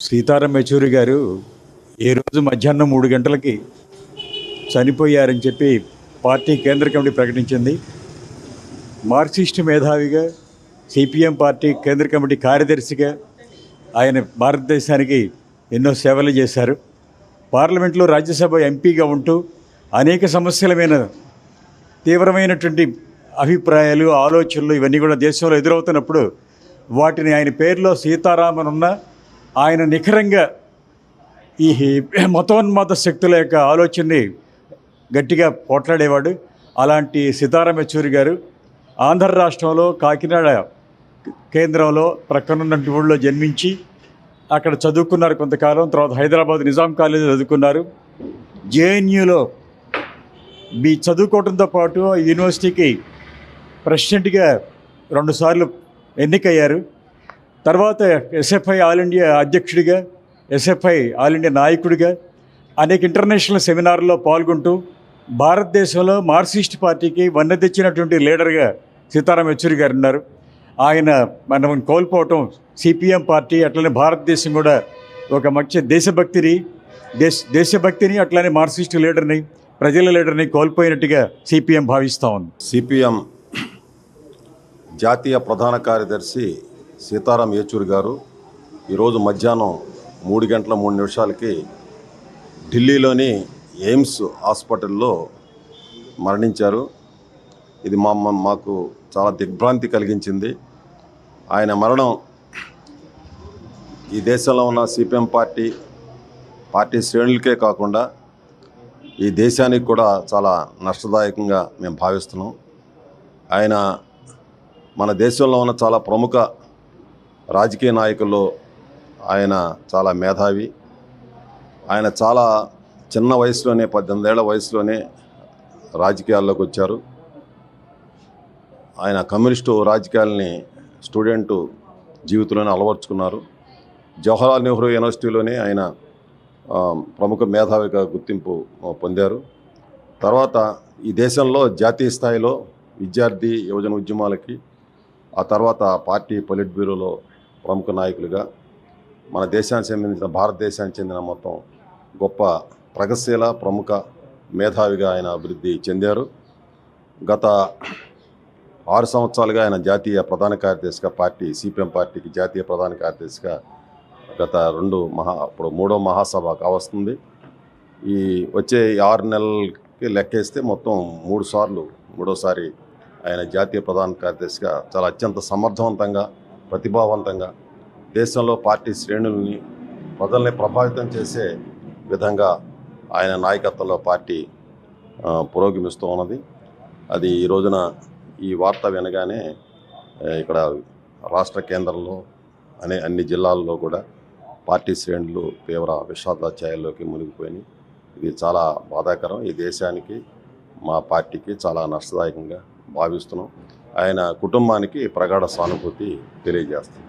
సీతారాం యచూరి గారు ఏ రోజు మధ్యాహ్నం మూడు గంటలకి చనిపోయారని చెప్పి పార్టీ కేంద్ర కమిటీ ప్రకటించింది. మార్క్సిస్ట్ మేధావిగా సిపిఎం పార్టీ కేంద్ర కమిటీ కార్యదర్శిగా ఆయన భారతదేశానికి ఎన్నో సేవలు చేశారు. పార్లమెంట్లో రాజ్యసభ ఎంపీగా ఉంటూ అనేక సమస్యల మీద తీవ్రమైనటువంటి అభిప్రాయాలు ఆలోచనలు ఇవన్నీ కూడా దేశంలో ఎదురవుతున్నప్పుడు వాటిని ఆయన పేరులో సీతారామనున్న ఆయన నిఖరంగా ఈ మతోన్మాద శక్తుల యొక్క ఆలోచనని గట్టిగా పోట్లాడేవాడు. అలాంటి సీతారాం యచూరి గారు ఆంధ్ర రాష్ట్రంలో కాకినాడ కేంద్రంలో ప్రక్కనున్నటువంటి ఊళ్ళో జన్మించి అక్కడ చదువుకున్నారు కొంతకాలం తర్వాత హైదరాబాద్ నిజాం కాలేజీ చదువుకున్నారు. జేఎన్యూలో మీ చదువుకోవడంతో పాటు యూనివర్సిటీకి ప్రెసిడెంట్గా రెండుసార్లు ఎన్నికయ్యారు. తర్వాత ఎస్ఎఫ్ఐ ఆల్ ఇండియా అధ్యక్షుడిగా ఎస్ఎఫ్ఐ ఆల్ ఇండియా నాయకుడిగా అనేక ఇంటర్నేషనల్ సెమినార్లో పాల్గొంటూ భారతదేశంలో మార్క్సిస్ట్ పార్టీకి వన్నె తెచ్చినటువంటి లీడర్గా సీతారాం యెచూరి గారు ఉన్నారు. ఆయన మనం కోల్పోవటం సిపిఎం పార్టీ అట్లనే భారతదేశం కూడా ఒక మంచి దేశభక్తిని దేశ దేశభక్తిని అట్లనే మార్క్సిస్ట్ లీడర్ని ప్రజల లీడర్ని కోల్పోయినట్టుగా సిపిఎం భావిస్తూ ఉంది. సిపిఎం జాతీయ ప్రధాన కార్యదర్శి సీతారాం యేచూరి గారు ఈరోజు మధ్యాహ్నం మూడు గంటల మూడు నిమిషాలకి ఢిల్లీలోని ఎయిమ్స్ హాస్పిటల్లో మరణించారు. ఇది మా మా- మాకు చాలా దిగ్భ్రాంతి కలిగించింది. ఆయన మరణం ఈ దేశంలో ఉన్న సిపిఎం పార్టీ పార్టీ శ్రేణులకే కాకుండా ఈ దేశానికి కూడా చాలా నష్టదాయకంగా మేము భావిస్తున్నాం. ఆయన మన దేశంలో ఉన్న చాలా ప్రముఖ రాజకీయ నాయకుల్లో ఆయన చాలా మేధావి. ఆయన చాలా చిన్న వయసులోనే పద్దెనిమిదేళ్ళ వయసులోనే రాజకీయాల్లోకి వచ్చారు. ఆయన కమ్యూనిస్టు రాజకీయాలని స్టూడెంట్ జీవితంలోనే అలవర్చుకున్నారు. జవహర్లాల్ నెహ్రూ యూనివర్సిటీలోనే ఆయన ప్రముఖ మేధావిగా గుర్తింపు పొందారు. తర్వాత ఈ దేశంలో జాతీయ స్థాయిలో విద్యార్థి యువజన ఉద్యమాలకి ఆ తర్వాత పార్టీ పొలిట్ బ్యూరోలో ప్రముఖ నాయకులుగా మన దేశానికి సంబంధించిన భారతదేశానికి చెందిన మొత్తం గొప్ప ప్రగతిశీల ప్రముఖ మేధావిగా ఆయన అభివృద్ధి చెందారు. గత ఆరు సంవత్సరాలుగా ఆయన జాతీయ ప్రధాన కార్యదర్శిగా పార్టీ సిపిఎం పార్టీకి జాతీయ ప్రధాన కార్యదర్శిగా గత రెండు మహా ఇప్పుడు మూడో మహాసభ కావస్తుంది ఈ వచ్చే ఆరు నెలలకి లెక్కేస్తే మొత్తం మూడు సార్లు మూడోసారి ఆయన జాతీయ ప్రధాన కార్యదర్శిగా చాలా అత్యంత సమర్థవంతంగా ప్రతిభావంతంగా దేశంలో పార్టీ శ్రేణుల్ని ప్రజల్ని ప్రభావితం చేసే విధంగా ఆయన నాయకత్వంలో పార్టీ పురోగమిస్తూ ఉన్నది. అది ఈ రోజున ఈ వార్త వినగానే ఇక్కడ రాష్ట్ర కేంద్రంలో అనే అన్ని జిల్లాల్లో కూడా పార్టీ శ్రేణులు తీవ్ర విషాదాధ్యాయాల్లోకి మునిగిపోయినాయి. ఇది చాలా బాధాకరం. ఈ దేశానికి మా పార్టీకి చాలా నష్టదాయకంగా భావిస్తున్నాం. ఆయన కుటుంబానికి ప్రగాఢ సానుభూతి తెలియజేస్తుంది.